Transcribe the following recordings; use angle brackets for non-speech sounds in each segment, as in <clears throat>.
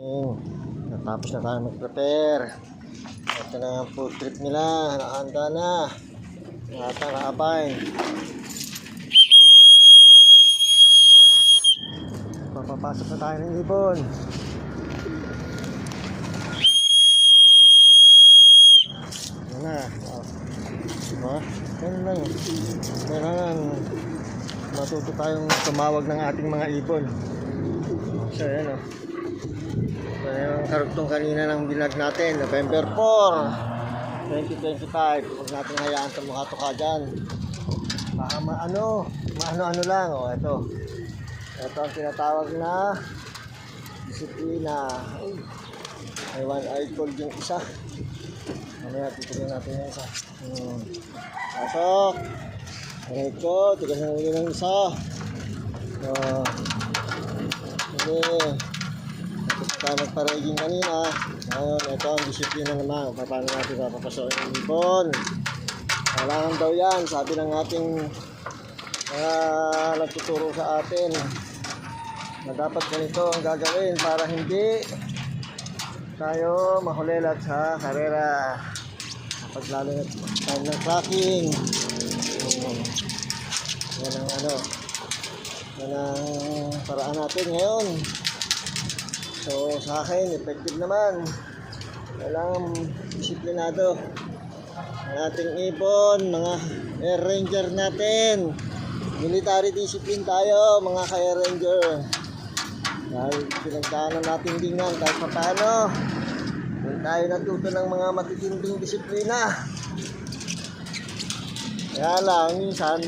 Ayun, natapos na tayo mag-prepare. Ito na ang food trip nila. Nakahanda na. Lahat na nakabay. Papapasok na tayo ng ibon. Yan na. Oh. Diba? Yan lang. Kailangan matuto tayong tumawag ng ating mga ibon. So, yan o. Oh. So, yung karugtong kanina ng bilag natin, November 4, 2025. Huwag natin hayaan sa mukha to ka dyan. Baka maano, maano-ano lang. O, ito. Ito ang tinatawag na disiplina. Ay, eye cold yung isa. Mamaya, titignan natin yung isa. Hmm. Pasok. Diretso, tigas ng ulo ng isa. Oh. Nagpa-rigging kanina. Ngayon, ito ang disiplina naman. Paano natin papapasokin yung ibon. Kailangan daw yan, sabi ng ating mga nagtuturo sa atin na dapat ganito ang gagawin para hindi tayo mahulilat sa karera. Kapag lalo na time ng tracking. Um, yan ang ano. Yan ang paraan natin ngayon. So sa akin, effective naman. Kailangan disiplinado. Ang ating ibon, mga air ranger natin. Military discipline tayo, mga ka-air ranger. Dahil pinagdaanan natin din yan kahit pa paano. Doon tayo natuto ng mga matitinding disiplina. Kaya lang, minsan,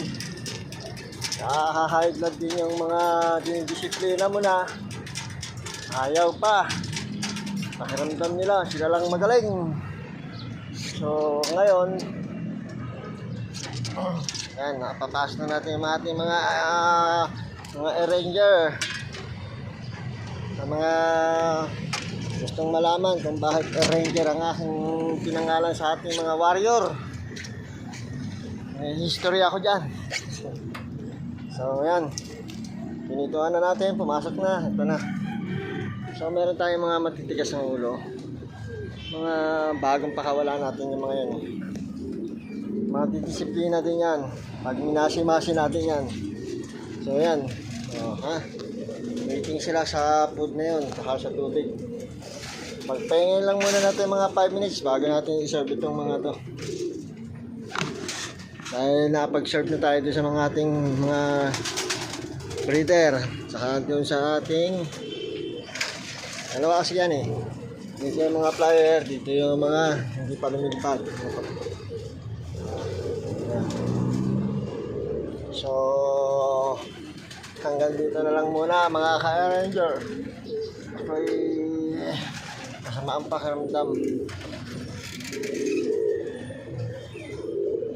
nakaka-high blood din yung mga dinidisiplina mo na. Ayaw pa. Pakiramdam nila, sila lang magaling. So, ngayon, <clears throat> yan, napapas na natin yung ating mga ah, mga ranger sa mga gustong malaman kung bakit ranger ang aking pinangalan sa ating mga warrior. May history ako dyan. So, yan. Pinituan na natin, pumasok na, ito na. So, meron tayong mga matitigas ng ulo. Mga bagong pakawala natin yung mga yan. Mga didisiplina din yan. Pag minasi-masi natin yan. So, yan. Oh, ha? Waiting sila sa food na yun, saka sa tubig. Pagpahingin lang muna natin mga 5 minutes bago natin i-serve itong mga to. Dahil napag-serve na tayo sa mga ating mga breeder. Saka doon sa ating ano kasi yan eh. Dito yung mga flyer, dito yung mga hindi pa lumilipad. So, hanggang dito na lang muna mga ka-ranger. Ako'y masama ang pakiramdam.